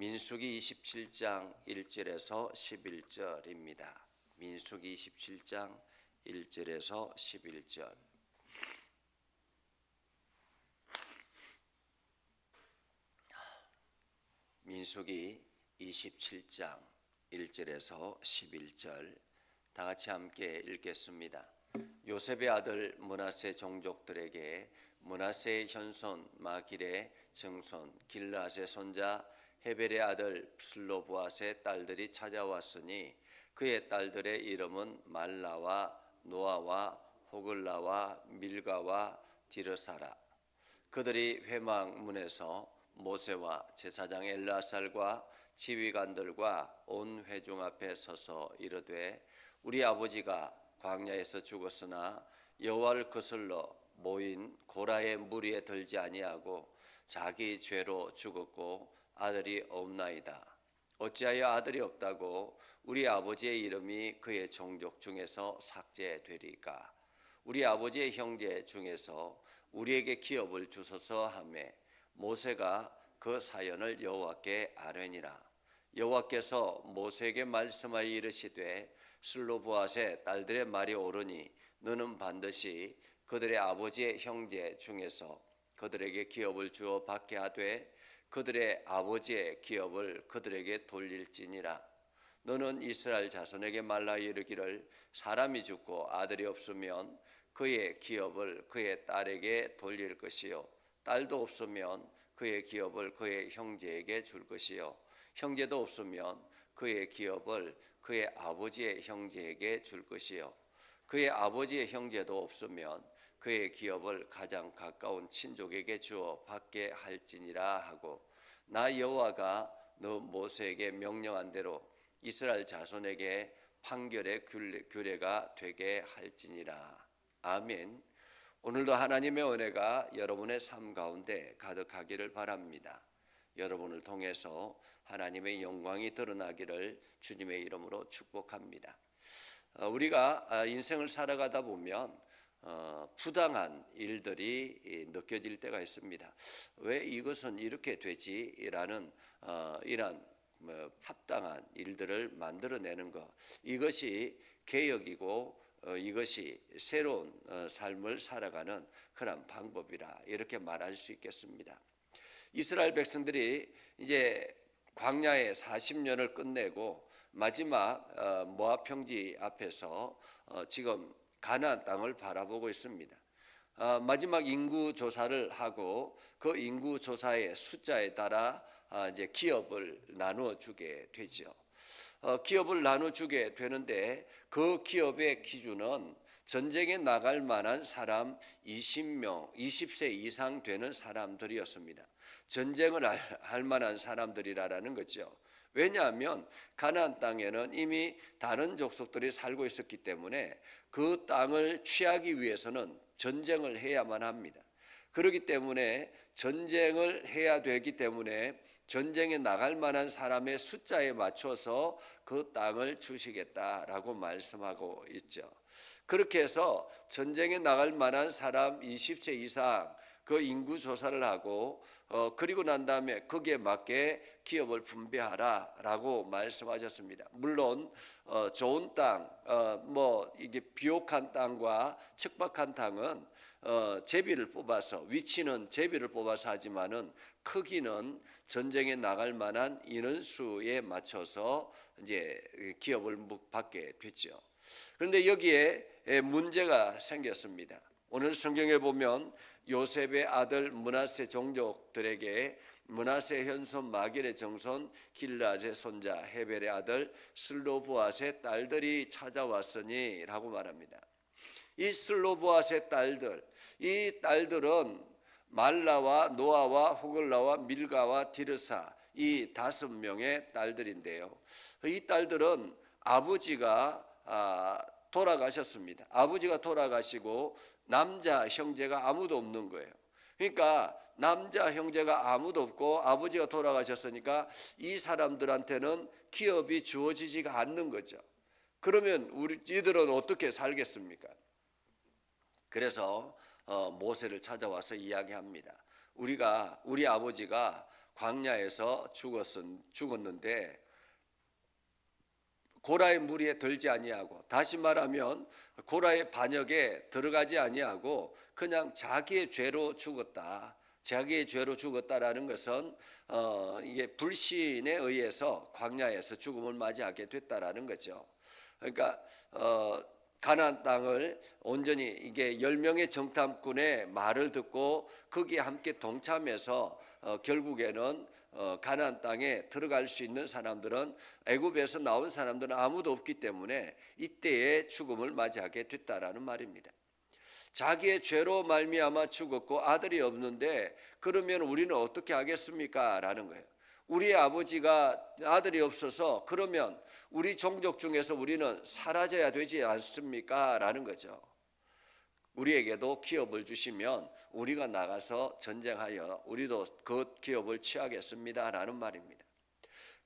민수기 27장 1절에서 11절입니다. 민수기 27장 1절에서 11절. 민수기 27장 1절에서 11절 다 같이 함께 읽겠습니다. 요셉의 아들 문하세 종족들에게 문하세의 현손 마길의 증손 길라세 손자 헤벨의 아들 슬로부앗의 딸들이 찾아왔으니 그의 딸들의 이름은 말라와 노아와 호글라와 밀가와 디르사라. 그들이 회막문에서 모세와 제사장 엘라살과 지휘관들과 온 회중 앞에 서서 이르되 우리 아버지가 광야에서 죽었으나 여호와를 거슬러 모인 고라의 무리에 들지 아니하고 자기 죄로 죽었고 아들이 없나이다. 어찌하여 아들이 없다고 우리 아버지의 이름이 그의 종족 중에서 삭제되리까? 우리 아버지의 형제 중에서 우리에게 기업을 주소서 하매 모세가 그 사연을 여호와께 아뢰니라. 여호와께서 모세에게 말씀하여 이르시되 슬로보앗의 딸들의 말이 옳으니 너는 반드시 그들의 아버지의 형제 중에서 그들에게 기업을 주어 받게 하되 그들의 아버지의 기업을 그들에게 돌릴지니라. 너는 이스라엘 자손에게 말라 이르기를 사람이 죽고 아들이 없으면 그의 기업을 그의 딸에게 돌릴 것이요. 딸도 없으면 그의 기업을 그의 형제에게 줄 것이요. 형제도 없으면 그의 기업을 그의 아버지의 형제에게 줄 것이요. 그의 아버지의 형제도 없으면 그의 기업을 가장 가까운 친족에게 주어 받게 할지니라 하고 나 여호와가 너 모세에게 명령한 대로 이스라엘 자손에게 판결의 규례, 규례가 되게 할지니라 아멘. 오늘도 하나님의 은혜가 여러분의 삶 가운데 가득하기를 바랍니다. 여러분을 통해서 하나님의 영광이 드러나기를 주님의 이름으로 축복합니다. 어, 우리가 아, 인생을 살아가다 보면 어, 부당한 일들이 느껴질 때가 있습니다. 왜 이것은 이렇게 되지라는 어, 이러한 뭐 합당한 일들을 만들어내는 것 이것이 개혁이고 이것이 새로운 삶을 살아가는 그런 방법이라 이렇게 말할 수 있겠습니다. 이스라엘 백성들이 이제 광야에 40년을 끝내고 마지막 모압 평지 앞에서 지금 가나안 땅을 바라보고 있습니다. 마지막 인구 조사를 하고 그 인구 조사의 숫자에 따라 이제 기업을 나누어 주게 되죠. 기업을 나눠 주게 되는데 그 기업의 기준은 전쟁에 나갈 만한 사람 20명, 20세 이상 되는 사람들이었습니다. 전쟁을 할 만한 사람들이라는 거죠. 왜냐하면 가나안 땅에는 이미 다른 족속들이 살고 있었기 때문에 그 땅을 취하기 위해서는 전쟁을 해야만 합니다. 그렇기 때문에 전쟁을 해야 되기 때문에 전쟁에 나갈 만한 사람의 숫자에 맞춰서 그 땅을 주시겠다라고 말씀하고 있죠. 그렇게 해서 전쟁에 나갈 만한 사람 20세 이상 그 인구 조사를 하고 어 그리고 난 다음에 거기에 맞게 기업을 분배하라라고 말씀하셨습니다. 물론 어 좋은 땅, 어 뭐 이게 비옥한 땅과 척박한 땅은 어 제비를 뽑아서 위치는 제비를 뽑아서 하지만은 크기는 전쟁에 나갈 만한 인원수에 맞춰서 이제 기업을 받게 됐죠. 그런데 여기에 문제가 생겼습니다. 오늘 성경에 보면 요셉의 아들 문하세 종족들에게 문하세 현손 마길의 정손 길라제 손자 헤벨의 아들 슬로브앗의 딸들이 찾아왔으니라고 말합니다. 이 슬로브앗의 딸들, 이 딸들은 말라와 노아와 호글라와 밀가와 디르사 이 다섯 명의 딸들인데요. 이 딸들은 아버지가 아, 돌아가셨습니다. 아버지가 돌아가시고 남자 형제가 아무도 없는 거예요. 그러니까 남자 형제가 아무도 없고 아버지가 돌아가셨으니까 이 사람들한테는 기업이 주어지지가 않는 거죠. 그러면 우리 이들은 어떻게 살겠습니까? 그래서 어, 모세를 찾아와서 이야기합니다. 우리가 우리 아버지가 광야에서 죽었, 죽었는데 고라의 무리에 들지 아니하고 다시 말하면 고라의 반역에 들어가지 아니하고 그냥 자기의 죄로 죽었다. 자기의 죄로 죽었다라는 것은 어, 이게 불신에 의해서 광야에서 죽음을 맞이하게 됐다라는 거죠. 그러니까 어, 가나안 땅을 온전히 이게 열 명의 정탐꾼의 말을 듣고 거기에 함께 동참해서 어, 결국에는 어, 가나안 땅에 들어갈 수 있는 사람들은 애굽에서 나온 사람들은 아무도 없기 때문에 이때에 죽음을 맞이하게 됐다라는 말입니다. 자기의 죄로 말미암아 죽었고 아들이 없는데 그러면 우리는 어떻게 하겠습니까? 라는 거예요. 우리의 아버지가 아들이 없어서 그러면 우리 종족 중에서 우리는 사라져야 되지 않습니까? 라는 거죠. 우리에게도 기업을 주시면 우리가 나가서 전쟁하여 우리도 그 기업을 취하겠습니다. 라는 말입니다.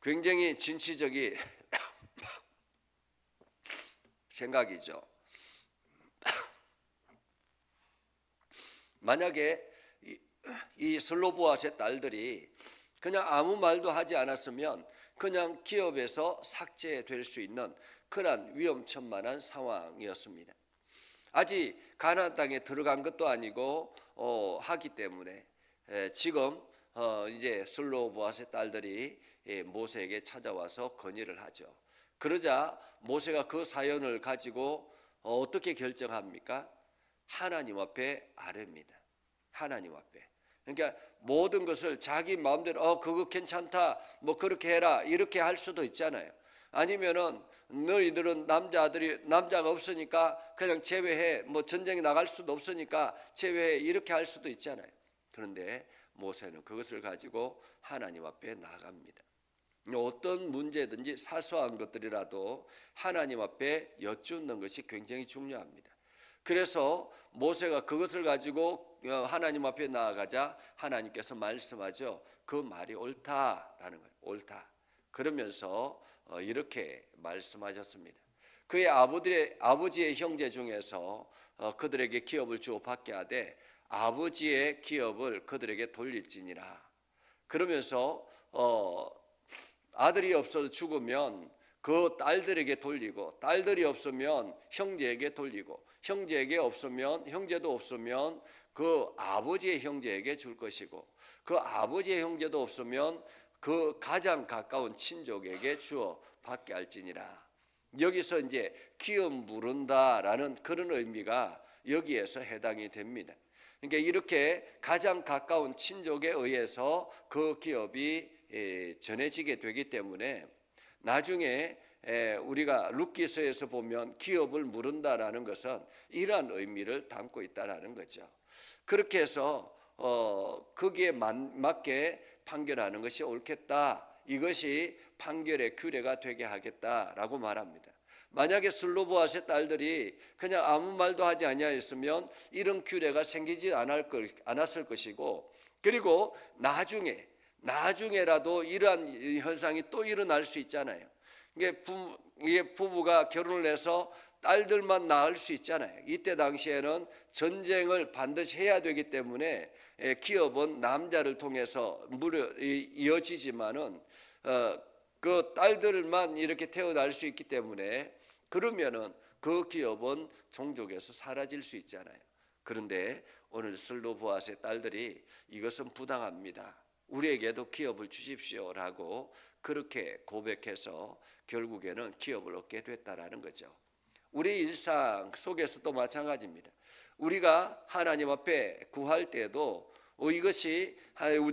굉장히 진취적인 생각이죠. 만약에 이, 이 슬로보아스의 딸들이 그냥 아무 말도 하지 않았으면 그냥 기업에서 삭제될 수 있는 그러한 위험천만한 상황이었습니다. 아직 가나안 땅에 들어간 것도 아니고 어, 하기 때문에 에, 지금 어, 이제 슬로보아스의 딸들이 예, 모세에게 찾아와서 건의를 하죠. 그러자 모세가 그 사연을 가지고 어, 어떻게 결정합니까? 하나님 앞에 아뢰입니다. 하나님 앞에. 그러니까 모든 것을 자기 마음대로 어 그거 괜찮다 뭐 그렇게 해라 이렇게 할 수도 있잖아요. 아니면은 너희들은 남자들이 남자가 없으니까 그냥 제외해 뭐 전쟁에 나갈 수도 없으니까 제외해 이렇게 할 수도 있잖아요. 그런데 모세는 그것을 가지고 하나님 앞에 나갑니다. 어떤 문제든지 사소한 것들이라도 하나님 앞에 여쭙는 것이 굉장히 중요합니다. 그래서 모세가 그것을 가지고 어, 하나님 앞에 나아가자 하나님께서 말씀하죠. 그 말이 옳다라는 거예요. 옳다. 그러면서 어, 이렇게 말씀하셨습니다. 그의 아버지의 아버지의 형제 중에서 어, 그들에게 기업을 주어 받게 하되 아버지의 기업을 그들에게 돌릴지니라. 그러면서 어, 아들이 없어서 죽으면 그 딸들에게 돌리고 딸들이 없으면 형제에게 돌리고 형제에게 없으면 형제도 없으면 그 아버지의 형제에게 줄 것이고 그 아버지의 형제도 없으면 그 가장 가까운 친족에게 주어 받게 할지니라. 여기서 이제 기업 물은다라는 그런 의미가 여기에서 해당이 됩니다. 그러니까 이렇게 가장 가까운 친족에 의해서 그 기업이 전해지게 되기 때문에 나중에 우리가 룻기서에서 보면 기업을 물은다라는 것은 이러한 의미를 담고 있다라는 거죠. 그렇게 해서 어, 거기에 맞게 판결하는 것이 옳겠다. 이것이 판결의 규례가 되게 하겠다라고 말합니다. 만약에 슬로보아스의 딸들이 그냥 아무 말도 하지 아니하였으면 이런 규례가 생기지 않았을 것이고 그리고 나중에 나중에라도 이러한 현상이 또 일어날 수 있잖아요. 이게 부, 이게 부부가 결혼을 해서 딸들만 낳을 수 있잖아요. 이때 당시에는 전쟁을 반드시 해야 되기 때문에 예, 기업은 남자를 통해서 무려 이어지지만은 어, 그 딸들만 이렇게 태어날 수 있기 때문에 그러면은 그 기업은 종족에서 사라질 수 있잖아요. 그런데 오늘 슬로보아스의 딸들이 이것은 부당합니다. 우리에게도 기업을 주십시오라고 그렇게 고백해서 결국에는 기업을 얻게 됐다라는 거죠. 우리 일상 속에서도 마찬가지입니다. 우리가 하나님 앞에 구할 때도 어, 이것이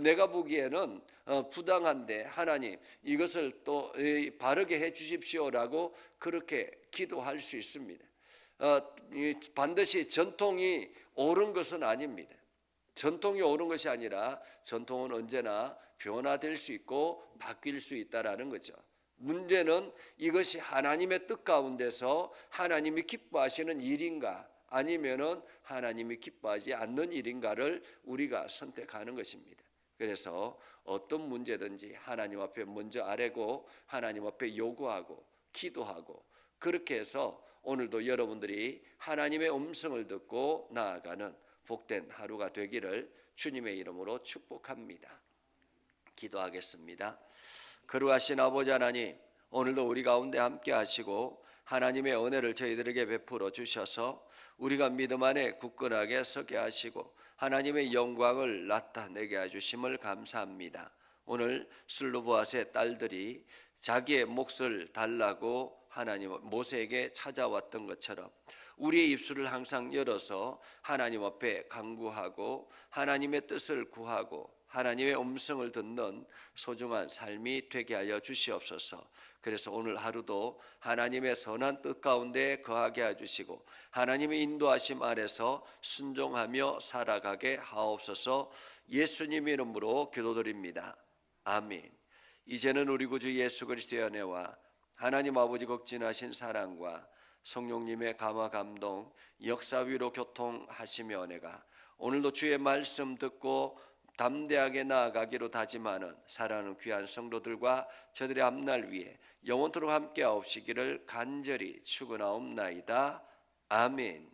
내가 보기에는 어, 부당한데 하나님 이것을 또 바르게 해 주십시오라고 그렇게 기도할 수 있습니다. 어, 반드시 전통이 옳은 것은 아닙니다. 전통이 옳은 것이 아니라 전통은 언제나 변화될 수 있고 바뀔 수 있다라는 거죠. 문제는 이것이 하나님의 뜻 가운데서 하나님이 기뻐하시는 일인가 아니면은 하나님이 기뻐하지 않는 일인가를 우리가 선택하는 것입니다. 그래서 어떤 문제든지 하나님 앞에 먼저 아뢰고 하나님 앞에 요구하고 기도하고 그렇게 해서 오늘도 여러분들이 하나님의 음성을 듣고 나아가는 복된 하루가 되기를 주님의 이름으로 축복합니다. 기도하겠습니다. 거룩하신 아버지 하나님, 오늘도 우리 가운데 함께 하시고 하나님의 은혜를 저희들에게 베풀어 주셔서 우리가 믿음 안에 굳건하게 서게 하시고 하나님의 영광을 나타내게 해주심을 감사합니다. 오늘 슬로보아스의 딸들이 자기의 몫을 달라고 하나님 모세에게 찾아왔던 것처럼 우리의 입술을 항상 열어서 하나님 앞에 간구하고 하나님의 뜻을 구하고 하나님의 음성을 듣는 소중한 삶이 되게 하여 주시옵소서. 그래서 오늘 하루도 하나님의 선한 뜻 가운데 거하게 해 주시고 하나님의 인도하심 아래서 순종하며 살아가게 하옵소서. 예수님 이름으로 기도드립니다. 아멘. 이제는 우리 구주 예수 그리스도의 은혜와 하나님 아버지 극진하신 사랑과 성령님의 감화 감동 역사 위로 교통하시며 은혜가 오늘도 주의 말씀 듣고 담대하게 나아가기로 다짐하는 사랑하는 귀한 성도들과 저들의 앞날 위에 영원토록 함께 하옵시기를 간절히 축원하옵나이다. 아멘.